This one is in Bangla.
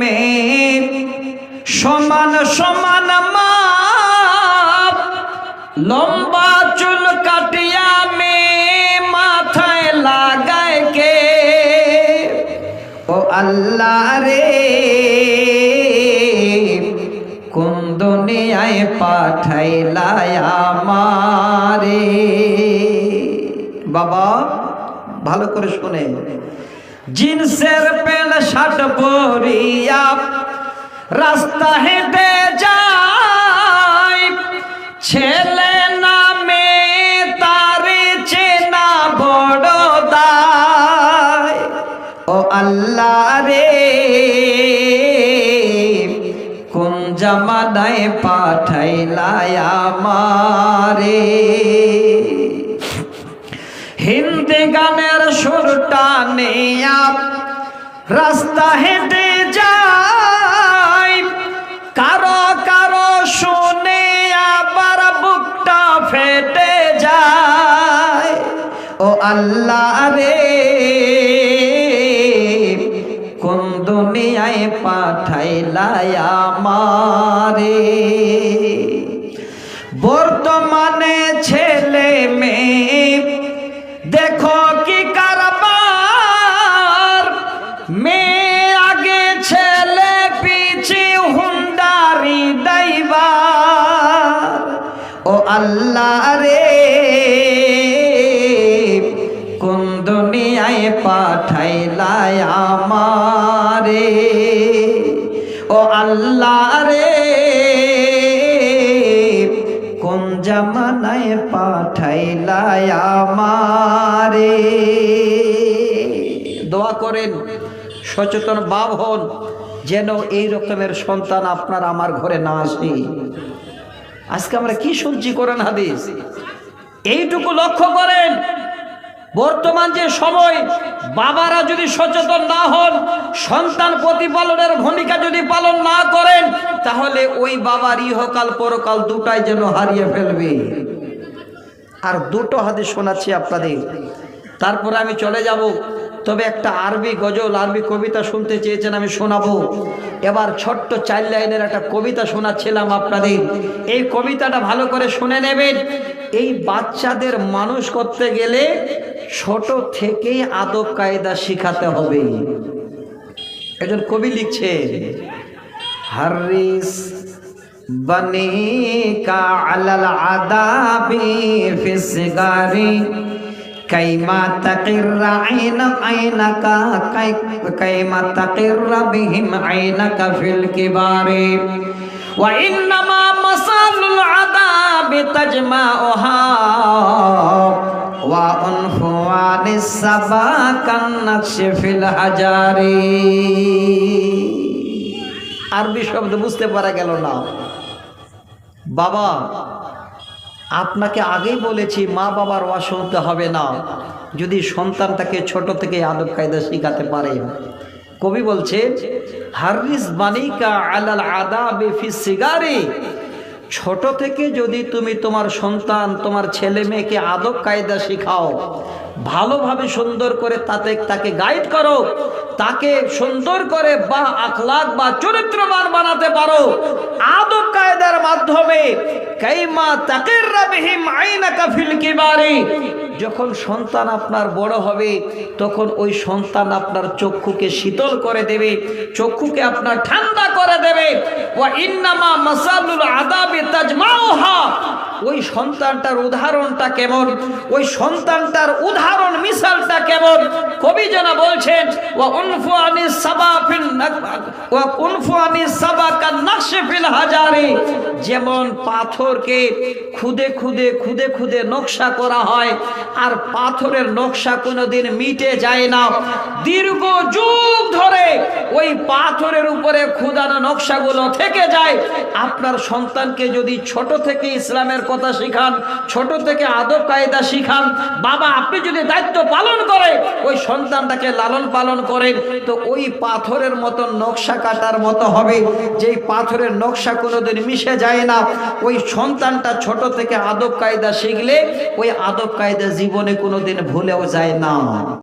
মেয়ে সমান সমান মাপ। লম্বা চুল কাটিয়া মে মাথায় লাগায় কে? ও আল্লাহ রে, কোন দুনিয়ায় পাঠাইলাই আমারে? বাবা, ভালো করে শুনে। জিন্সের প্যান্ট, শার্ট পরিয়া রাস্তা হেঁটে যায় ছেলে নামে তারে চেনা বড় দায়। ও আল্লাহ রে, কোন জামানায় পাঠাইলাই আমারে? হিন্দি গানের সুরটা নেয়া রাস্তা হেঁটে যায় কারও কারও শুনে আবার বুকটা ফেটে যায়। ও আল্লাহ রে, কোন দুনিয়ায় পাঠাইলাই আমারে? বর্তমানে ছেলে আল্লাহ রে। কোন পাঠাইলাই আমারে? ও আল্লাহ রে। কোন জামানায় পাঠাইলাই আমারে? দোয়া করেন, সচেতন বাপ হন, যেন এই রকমের সন্তান আপনার আমার ঘরে না আসে। আজকে আমরা কি শুনছি করেন হাদিস? এইটুকু লক্ষ্য করেন, বর্তমান যে সময় বাবারা যদি সচেতন না হন, সন্তান প্রতিপালনের ভূমিকা যদি পালন না করেন, তাহলে ওই বাবার ইহকাল পরকাল দুটাই যেন হারিয়ে ফেলবে। আর দুটো হাদিস শোনাচ্ছি আপনাদের। তারপরে আমি চলে যাব। তবে একটা আরবি গজল, আরবি কবিতা শুনতে চেয়েছেন আমি শোনাবো। এবার ছোট্ট চার লাইনের একটা কবিতা শোনাচ্ছিলাম আপনাদের। এই কবিতাটা ভালো করে শুনে নেবেন। এই বাচ্চাদের মানুষ করতে গেলে ছোট থেকেই আদব কায়দা শিখাতে হবে। একজন কবি লিখছে হারিস বনে কা আলাল আদাবি ফিসগারি কাইমা তাকিররা আইনা, আইনাকা কাই, কাইমা তাকিররা বিহিম আইনাকা ফিল কিবারি। ওয়া ইন্নামা মাসালুল আদাবি তাজমাউহা। ওয়া উনফুয়ানিস সাবা কান্নাকশি ফিল হাজারি। আরবি শব্দ বুঝতে পারা গেল না। বাবা আপনাকে আগেই বলেছি, মা বাবার ওয়া শুনতে হবে না। যদি সন্তান তাকে ছোট থেকে আদব কায়দা শিখাতে পারে। কবি বলছে হারিস বানিকা আলাল আদা বেফি সিগারে। ছোট থেকে যদি তুমি তোমার সন্তান, তোমার ছেলে মেয়েকে আদব কায়দা শিখাও ভালোভাবে সুন্দর করে তাতে তাকে গাইড করো। তাকে সুন্দর করে বা আখলাক বা চরিত্রবান বানাতে পারো। আদব কায়দার মাধ্যমে কাইমা তাকের রাবিহিম আইনা কাফিল কিবারি। যখন সন্তান আপনার বড় হবে, তখন ওই সন্তান আপনার চক্ষুকে শীতল করে দেবে, চক্ষুকে আপনার ঠান্ডা করে দেবে। ওয়া ইন্নামা মাসালুল আদাবি তাজমাউহা। ওই সন্তানটার উদাহরণটা কেমন? ওই সন্তানটার উদাহরণ মিসালটা কেমন? কবি যেন বলছেন, ওয়া উনফু আনি সাবাফিন ওয়া উনফু আনি সাবাকান নকশে ফিল হাজারি যেমন পাথরকে খুদে খুদে খুদে খুদে নকশা করা হয়, আর পাথরের নকশা কোনোদিন মিটে যায় না। দীর্ঘ যুগ ধরে ওই পাথরের উপরে খুদানো নকশাগুলো থেকে যায়। আপনার সন্তানকে যদি ছোট থেকে ইসলামের কথা শিখান, ছোট থেকে আদব কায়দা শিখান, বাবা, আপনি যদি দায়িত্ব পালন করে, ওই সন্তানটাকে লালন পালন করেন, তো ওই পাথরের মতন নকশা কাটার মতো হবে। যেই পাথরের নকশা কোনোদিন মিশে যায় না, ওই সন্তানটা ছোট থেকে আদব কায়দা শিখলে, ওই আদব কায়দা জীবনে কোনোদিন ভুলেও যায় না।